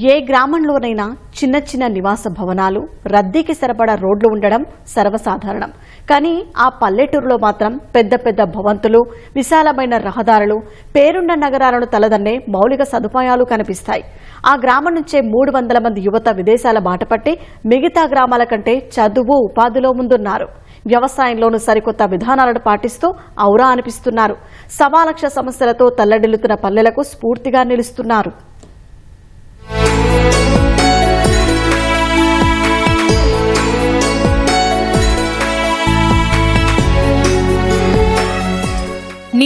ఏ గ్రామంలోనైనా చిన్న చిన్న నివాస భవనాలు రద్దీకి సరిపడా రోడ్లు ఉండడం సర్వసాధారణం. కానీ ఆ పల్లెటూరులో మాత్రం పెద్ద పెద్ద భవంతులు విశాలమైన రహదారులు పేరున్న నగరాలను తలదన్నే మౌలిక సదుపాయాలు కనిపిస్తాయి. ఆ గ్రామం నుంచే మూడు వందల మంది యువత విదేశాల బాటపట్టి మిగతా గ్రామాల కంటే చదువు ఉపాధిలో ముందున్నారు. వ్యవసాయంలోనూ సరికొత్త విధానాలను పాటిస్తూ ఔరా అనిపిస్తున్నారు. సవాలక్ష సమస్యలతో తల్లడిల్లుతున్న పల్లెలకు స్ఫూర్తిగా నిలుస్తున్నారు.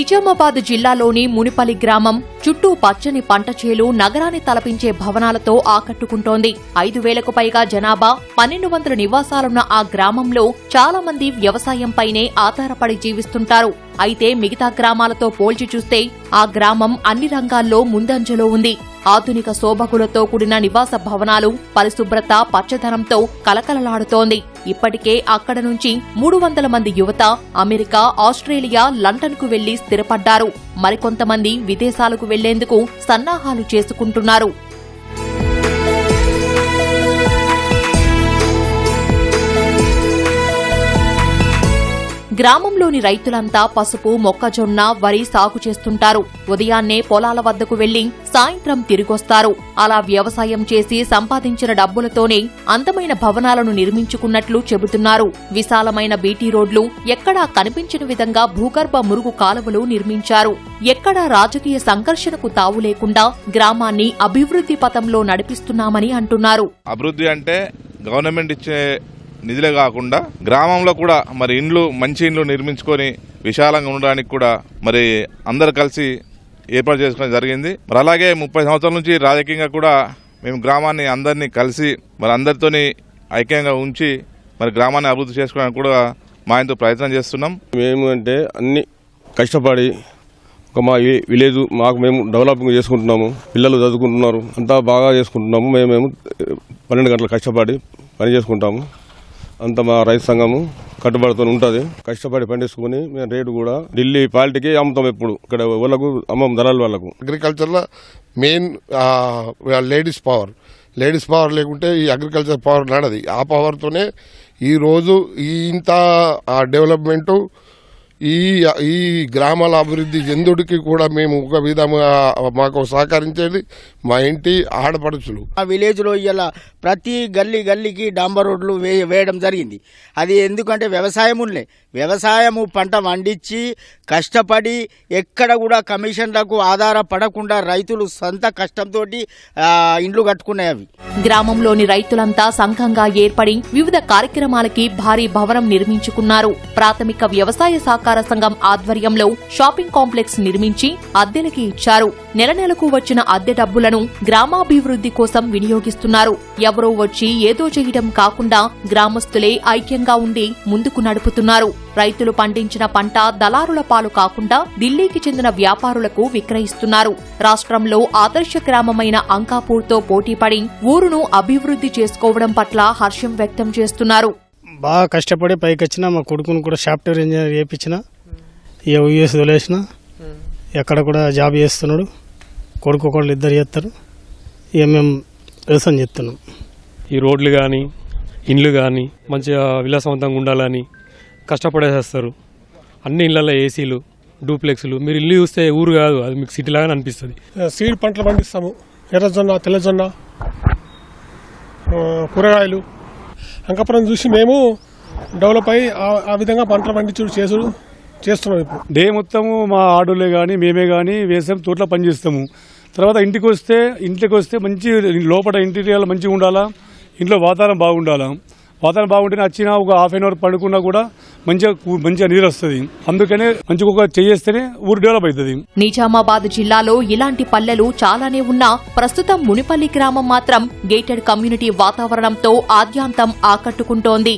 నిజామాబాద్ జిల్లాలోని మునిపల్లి గ్రామం చుట్టూ పచ్చని పంట చేలు నగరాన్ని తలపించే భవనాలతో ఆకట్టుకుంటోంది. ఐదు వేలకు పైగా జనాభా పన్నెండు వందల నివాసాలున్న ఆ గ్రామంలో చాలా మంది వ్యవసాయంపైనే ఆధారపడి జీవిస్తుంటారు. అయితే మిగతా గ్రామాలతో పోల్చి చూస్తే ఆ గ్రామం అన్ని రంగాల్లో ముందంజలో ఉంది. ఆధునిక శోభకులతో కూడిన నివాస భవనాలు పరిశుభ్రత పచ్చదనంతో కలకలలాడుతోంది. ఇప్పటికే అక్కడ నుంచి మూడు వందల మంది యువత అమెరికా ఆస్ట్రేలియా లండన్కు వెళ్ళి స్థిరపడ్డారు. మరికొంతమంది విదేశాలకు వెళ్ళేందుకు సన్నాహాలు చేసుకుంటున్నారు. గ్రామంలోని రైతులంతా పసుపు మొక్కజొన్న వరి సాగు చేస్తుంటారు. ఉదయాన్నే పొలాల వద్దకు వెళ్ళి సాయంత్రం తిరిగొస్తారు. అలా వ్యవసాయం చేసి సంపాదించిన డబ్బులతోనే అందమైన భవనాలను నిర్మించుకున్నట్లు చెబుతున్నారు. విశాలమైన బీటీ రోడ్లు ఎక్కడా కనిపించని విధంగా భూగర్భ మురుగు కాలువలు నిర్మించారు. ఎక్కడా రాజకీయ సంఘర్షణకు తావు లేకుండా గ్రామాన్ని అభివృద్ధి పథంలో నడిపిస్తున్నామని అంటున్నారు. అభివృద్ధి అంటే గవర్నమెంట్ ఇచ్చే నిధులే కాకుండా గ్రామంలో కూడా మరి ఇండ్లు మంచి ఇండ్లు నిర్మించుకొని విశాలంగా ఉండడానికి కూడా మరి అందరు కలిసి ఏర్పాటు చేసుకోవడం జరిగింది. మరి అలాగే ముప్పై సంవత్సరాల నుంచి రాజకీయంగా కూడా మేము గ్రామాన్ని అందరినీ కలిసి మరి అందరితోని ఐక్యంగా ఉంచి మరి గ్రామాన్ని అభివృద్ధి చేసుకోవడానికి కూడా మా ఇంతో ప్రయత్నం చేస్తున్నాం. మేము అంటే అన్ని కష్టపడి ఒక మా విలేజ్ మాకు మేము డెవలపింగ్ చేసుకుంటున్నాము. పిల్లలు చదువుకుంటున్నారు అంతా బాగా చేసుకుంటున్నాము. మేము మేము పన్నెండు గంటలు కష్టపడి పని చేసుకుంటాము. అంత మా రైతు సంఘము కట్టుబడితో ఉంటుంది. కష్టపడి పండించుకుని మేము రేటు కూడా ఢిల్లీ పాలిటీకి అమ్ముతాం ఎప్పుడు. ఇక్కడ వాళ్ళకు అమ్మం దళాల వాళ్ళకు. అగ్రికల్చర్లో main ladies power. Ladies power లేకుంటే ఈ అగ్రికల్చర్ పవర్ నడది. ఆ పవర్తోనే ఈరోజు ఈ ఇంత డెవలప్మెంట్ ఈ ఈ గ్రామాల అభివృద్ధి ఎందుడికి కూడా మేము ఒక విధంగా మాకు సహకరించేది మా ఇంటి ఆడపడుచులు. ఆ విలేజ్లో ఇలా ప్రతి గల్లీ గల్లీకి డాంబర్ రోడ్లు వే వేయడం జరిగింది. అది ఎందుకంటే వ్యవసాయములే వ్యవసాయము పంట పండించి కష్టపడి ఎక్కడ కూడా కమిషన్లకు ఆధారపడకుండా రైతులు సొంత కష్టంతో ఇండ్లు కట్టుకున్నాయి అవి. గ్రామంలోని రైతులంతా సంఘంగా ఏర్పడి వివిధ కార్యక్రమాలకి భారీ భవనం నిర్మించుకున్నారు. ప్రాథమిక వ్యవసాయ సహకార సంఘం ఆధ్వర్యంలో షాపింగ్ కాంప్లెక్స్ నిర్మించి అద్దెలకి ఇచ్చారు. నెల నెలకు వచ్చిన అద్దె డబ్బులను గ్రామాభివృద్ధి కోసం వినియోగిస్తున్నారు. ఎవరో వచ్చి ఏదో చేయడం కాకుండా గ్రామస్తులే ఐక్యంగా ఉండి ముందుకు నడుపుతున్నారు. రైతులు పండించిన పంట దళారుల పాలు కాకుండా ఢిల్లీకి చెందిన వ్యాపారులకు విక్రయిస్తున్నారు. రాష్ట్రంలో ఆదర్శ గ్రామమైన అంకాపూర్తో పోటీపడి ఊరును అభివృద్ధి చేసుకోవడం పట్ల హర్షం వ్యక్తం చేస్తున్నారు. బాగా కష్టపడి పైకి వచ్చిన మా కొడుకుని కూడా సాఫ్ట్వేర్ ఇంజనీర్ చేయించిన ఇక యూఎస్ వదిలేసిన ఎక్కడ కూడా జాబ్ చేస్తున్నాడు. కొడుకు ఒకళ్ళు ఇద్దరు చేస్తారు. ఇక మేము వ్యవసాయం చేస్తున్నాం. ఈ రోడ్లు కానీ ఇండ్లు కానీ మంచిగా విలాసవంతంగా ఉండాలని కష్టపడేసేస్తారు. అన్ని ఇళ్ళల్లో ఏసీలు డూప్లెక్స్లు. మీరు ఇల్లు చూస్తే ఊరు కాదు అది మీకు సిటీ లాగానే అనిపిస్తుంది. సీడ్ పంటలు పండిస్తాము. ఎర్రజొన్న తెల్లజొన్న కూరగాయలు. అంకపురం చూసి మేము డెవలప్ అయ్యి ఆ- ఆ విధంగా పంటలు పండించుడు చేసుడు చేస్తున్నాం ఇప్పుడు. డే మొత్తము మా ఆడోళ్ళే కానీ మేమే కానీ వేసాం తోటలో పని చేస్తాము. తర్వాత ఇంటికి వస్తే ఇంటికి వస్తే మంచి లోపల ఇంటీరియర్ మంచిగా ఉండాలా? ఇంట్లో వాతావరణం బాగుండాలా? వాతావరణం బాగుంటేనే వచ్చినా ఒక హాఫ్ అన్ అవర్ పడుకున్నా కూడా మంచిగా మంచిగా నీరు వస్తుంది. అందుకనే మంచిగా ఒక చేస్తేనే ఊరు డెవలప్ అవుతుంది నిజామాబాద్ జిల్లాలో ఇలాంటి పల్లెలు చాలానే ఉన్నా ప్రస్తుతం మునిపల్లి గ్రామం మాత్రం గేటెడ్ కమ్యూనిటీ వాతావరణంతో ఆద్యాంతం ఆకట్టుకుంటోంది.